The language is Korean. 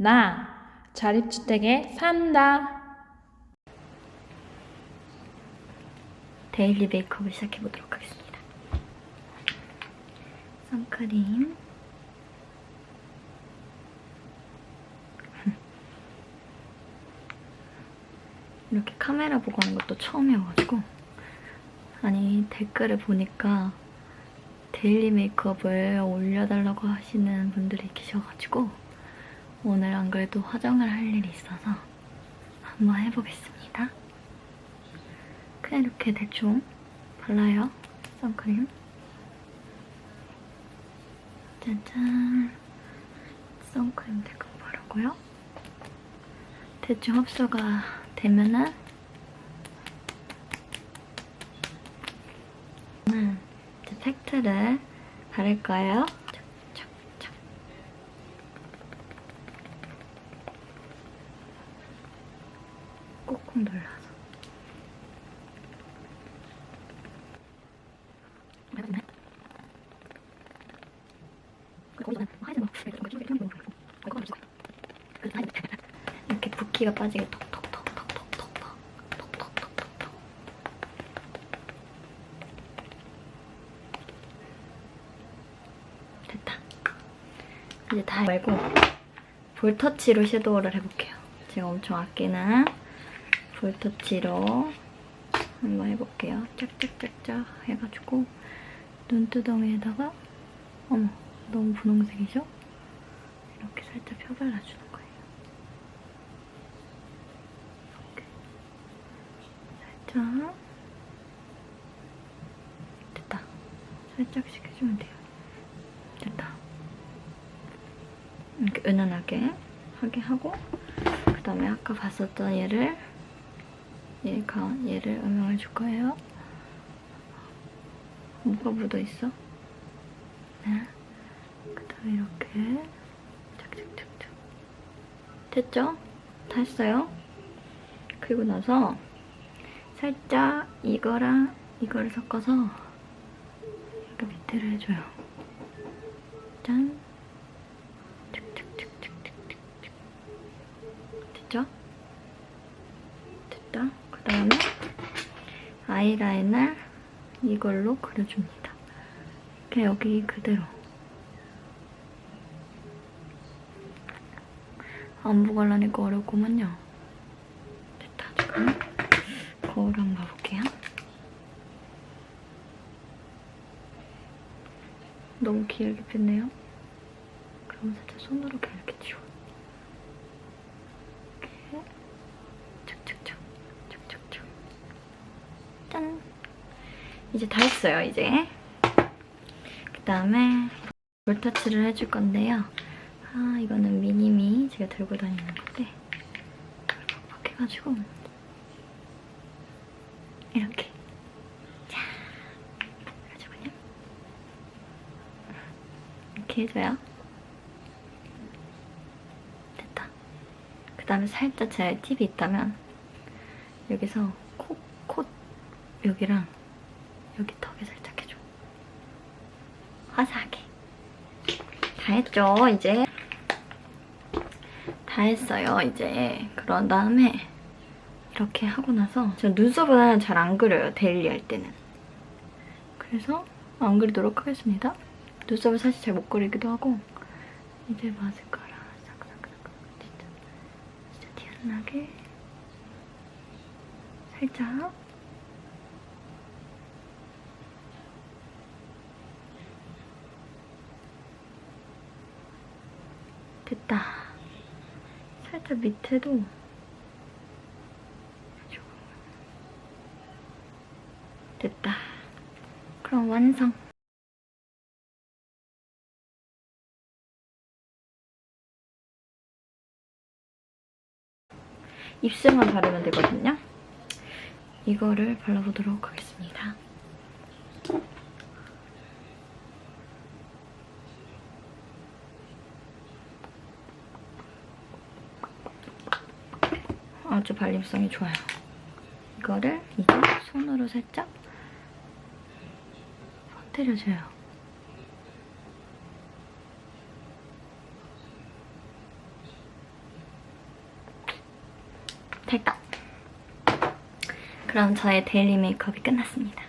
나 자립주택에 산다. 데일리 메이크업을 시작해보도록 하겠습니다. 선크림 이렇게 카메라 보고 하는 것도 처음이어가지고 아니 댓글을 보니까 데일리 메이크업을 올려달라고 하시는 분들이 계셔가지고 오늘 안 그래도 화장을 할 일이 있어서 한번 해보겠습니다. 그냥 이렇게 대충 발라요. 선크림. 짜잔. 선크림 대충 바르고요. 대충 흡수가 되면은 음, 이제 팩트를 바를 거예요. 착착착. 꾹꾹 눌러서. 이렇게 붓기가 빠지게 톡톡톡톡톡톡톡 톡톡톡톡톡 됐다 이제 다 말고 볼터치로 섀도우를 해볼게요 제가 엄청 아끼는 볼터치로 한번 해볼게요 짝짝짝짝 해가지고 눈두덩이에다가 어머 너무 분홍색이죠? 이렇게 살짝 펴 발라주는 거예요. 이렇게 살짝 됐다. 살짝씩 해주면 돼요. 됐다. 이렇게 은은하게 하게 하고 그 다음에 아까 봤었던 얘를 얘가 얘를 음영해 줄 거예요. 뭐가 묻어 있어? 네. 그 다음에 이렇게 착착착착 됐죠? 다 했어요. 그리고 나서 살짝 이거랑 이거를 섞어서 이렇게 밑에를 해줘요. 짠. 착착착착착착 됐죠? 됐다. 그 다음에 아이라인을 이걸로 그려줍니다. 이렇게 여기 그대로. 안 보고 하려니까 어렵구만요. 됐다, 지금. 거울 한번 봐볼게요. 너무 길게 폈네요. 그럼 살짝 손으로 이렇게 지워. 이렇게. 착착착. 착착착. 짠. 이제 다 했어요, 이제. 그 다음에 볼터치를 해줄 건데요. 아, 이거는 미니미 제가 들고 다니는 건데 팍팍 해가지고 이렇게 자 해가지고요. 이렇게 해줘요. 됐다. 그 다음에 살짝 제 팁이 있다면 여기서 코, 코 여기랑 여기 턱에 살짝 해줘. 화사하게. 다 했죠, 이제. 다 했어요, 이제. 그런 다음에 이렇게 하고 나서 제가 눈썹은 잘 안 그려요, 데일리 할 때는. 그래서 안 그리도록 하겠습니다. 눈썹을 사실 잘 못 그리기도 하고 이제 마스카라 싹싹싹 진짜 진짜 티안 나게 살짝 됐다. 살짝 밑에도. 됐다. 그럼 완성. 입술만 바르면 되거든요. 이거를 발라보도록 하겠습니다. 아주 발림성이 좋아요. 이거를 이제 손으로 살짝 퍼뜨려줘요. 됐다! 그럼 저의 데일리 메이크업이 끝났습니다.